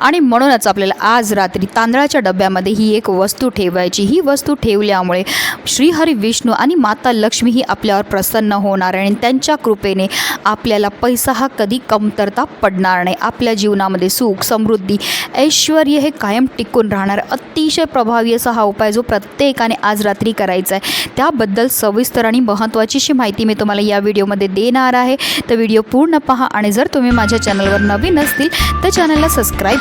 आणि म्हणूनच आपल्याला आज रात्री तांदळाच्या डब्यामध्ये ही एक वस्तू ठेवायची. ही वस्तू ठेवल्यामुळे श्रीहरी विष्णू आणि माता लक्ष्मी ही आपल्यावर प्रसन्न होणार आहे आणि त्यांच्या कृपेने आपल्याला पैसा हा कधी कमतरता पडणार नाही. आपल्या जीवनामध्ये सुख समृद्धी ऐश्वर हे कायम टिकून राहणार. अतिशय प्रभावी असा हा उपाय जो प्रत्येकाने आज रात्री करायचा आहे. त्याबद्दल सविस्तर आणि महत्त्वाची अशी माहिती मी तुम्हाला या व्हिडिओमध्ये देणार आहे. तर व्हिडिओ पूर्ण पहा आणि जर तुम्ही माझ्या चॅनलवर नवीन असतील तर चॅनलला सबस्क्राईब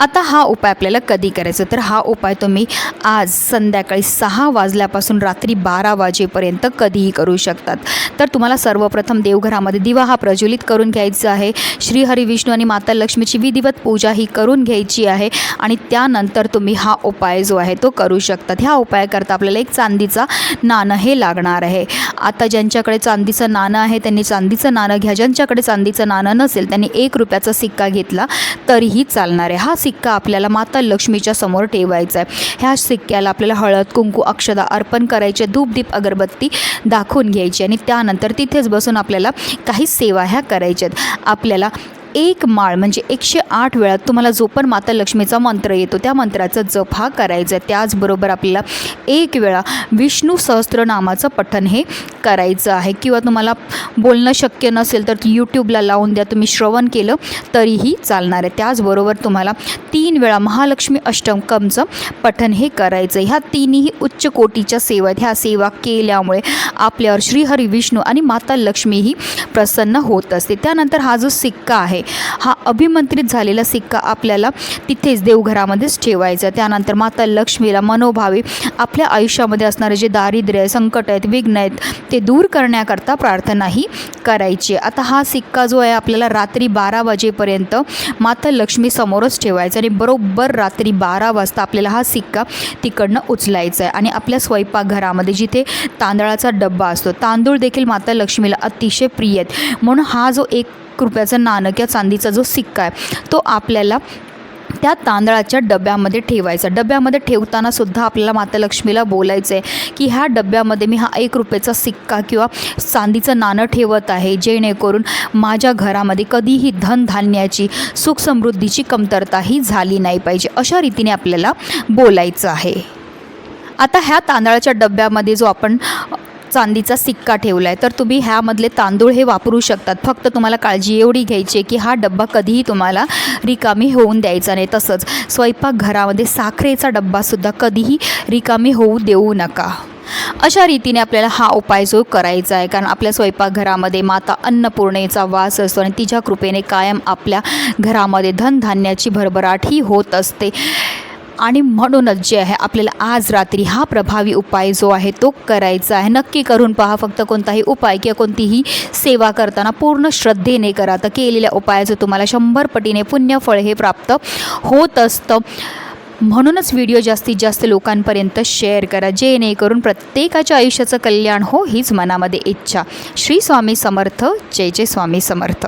आता हा उपाय आपल्याला कधी करायचा? तर हा उपाय तुम्ही आज संध्याकाळी सहा वाजल्यापासून रात्री बारा वाजेपर्यंत कधीही करू शकतात. तर तुम्हाला सर्वप्रथम देवघरामध्ये दिवा हा प्रज्वलित करून घ्यायचा आहे. श्रीहरी विष्णू आणि माता लक्ष्मीची विधिवत पूजा ही करून घ्यायची आहे आणि त्यानंतर तुम्ही हा उपाय जो आहे तो करू शकतात. ह्या उपायाकरता आपल्याला एक चांदीचा नाणं हे लागणार आहे. आता ज्यांच्याकडे चांदीचं नाणं आहे त्यांनी चांदीचं नाणं घ्या. ज्यांच्याकडे चांदीचं नाणं नसेल त्यांनी एक रुपयाचा सिक्का घेतला तरीही चालणार आहे. हा सिक्का आपल्याला माता लक्ष्मीच्या समोर ठेवायचा आहे. ह्या सिक्क्याला आपल्याला हळद कुंकू अक्षदा अर्पण करायचे धूपदीप अगरबत्ती दाखवून घ्यायची आणि त्यानंतर तिथेच बसून आपल्याला काही सेवा ह्या करायच्या आहेत आपल्याला एक माळ म्हणजे एकशे आठ वेळा तुम्हाला जो पण माता लक्ष्मीचा मंत्र येतो त्या मंत्राचा जप हा करायचा आहे. त्याचबरोबर आपल्याला एक वेळा विष्णू सहस्त्रनामाचं पठण हे करायचं आहे. किंवा तुम्हाला बोलणं शक्य नसेल तर यूट्यूबला लावून द्या. तुम्ही श्रवण केलं तरीही चालणार आहे. त्याचबरोबर तुम्हाला तीन वेळा महालक्ष्मी अष्टकमचं पठण हे करायचं आहे. ह्या तिन्ही उच्च कोटीच्या सेवा आहेत. ह्या सेवा केल्यामुळे आपल्यावर श्रीहरी विष्णू आणि माता लक्ष्मी ही प्रसन्न होत असते. त्यानंतर हा जो सिक्का आहे हा अभिमंत्रित झालेला सिक्का आपल्याला तिथेच देवघरामध्येच ठेवायचा. त्यानंतर माता लक्ष्मीला मनोभावे आपल्या आयुष्यामध्ये असणारे जे दारिद्र्य आहे संकट आहेत विघ्न आहेत ते दूर करण्याकरता प्रार्थनाही करायची. आता हा सिक्का जो आहे आपल्याला रात्री बारा वाजेपर्यंत माता लक्ष्मी समोरच ठेवायचा आणि बरोबर रात्री बारा वाजता आपल्याला हा सिक्का तिकडनं उचलायचा आहे. आणि आपल्या स्वयंपाकघरामध्ये जिथे तांदळाचा डब्बा असतो तांदूळ देखील माता लक्ष्मीला अतिशय प्रिय आहेत. म्हणून हा जो एक रुपयाचा नाणं किंवा चांदीचा जो सिक्का आहे तो आपल्याला त्या तांदळाच्या डब्यामध्ये ठेवायचा. डब्यामध्ये ठेवताना सुद्धा आपल्याला माता लक्ष्मीला बोलायचं आहे की ह्या डब्यामध्ये मी हा एक रुपयाचा सिक्का किंवा चांदीचं नाणं ठेवत आहे जेणेकरून माझ्या घरामध्ये कधीही धनधान्याची सुखसमृद्धीची कमतरता ही झाली नाही पाहिजे अशा रीतीने आपल्याला बोलायचं आहे. आता ह्या तांदळाच्या डब्यामध्ये जो आपण चांदीचा सिक्का ठेवला आहे तर तुम्ही ह्यामधले तांदूळ हे वापरू शकतात. फक्त तुम्हाला काळजी एवढी घ्यायची आहे की हा डब्बा कधीही तुम्हाला रिकामी होऊन द्यायचा नाही. तसंच स्वयंपाकघरामध्ये साखरेचा डब्बासुद्धा कधीही रिकामी होऊ देऊ नका. अशा रीतीने आपल्याला हा उपाय जो करायचा आहे कारण आपल्या स्वयंपाकघरामध्ये माता अन्नपूर्णेचा वास असतो आणि तिच्या कृपेने कायम आपल्या घरामध्ये धनधान्याची भरभराट ही होत असते. आणि म्हणूनच जे आहे आपल्याला आज रात्री हा प्रभावी उपाय जो आहे तो करायचा आहे. नक्की करून पहा फक्त कोणताही उपाय किंवा कोणतीही सेवा करताना पूर्ण श्रद्धेने करा. तर केलेल्या उपायाचं तुम्हाला शंभर पटीने पुण्यफळ हे प्राप्त होत असतं. म्हणूनच व्हिडिओ जास्तीत जास्त लोकांपर्यंत शेअर करा. जेणेकरून प्रत्येकाच्या आयुष्याचं कल्याण हो हीच मनामध्ये इच्छा. श्री स्वामी समर्थ. जय जय स्वामी समर्थ.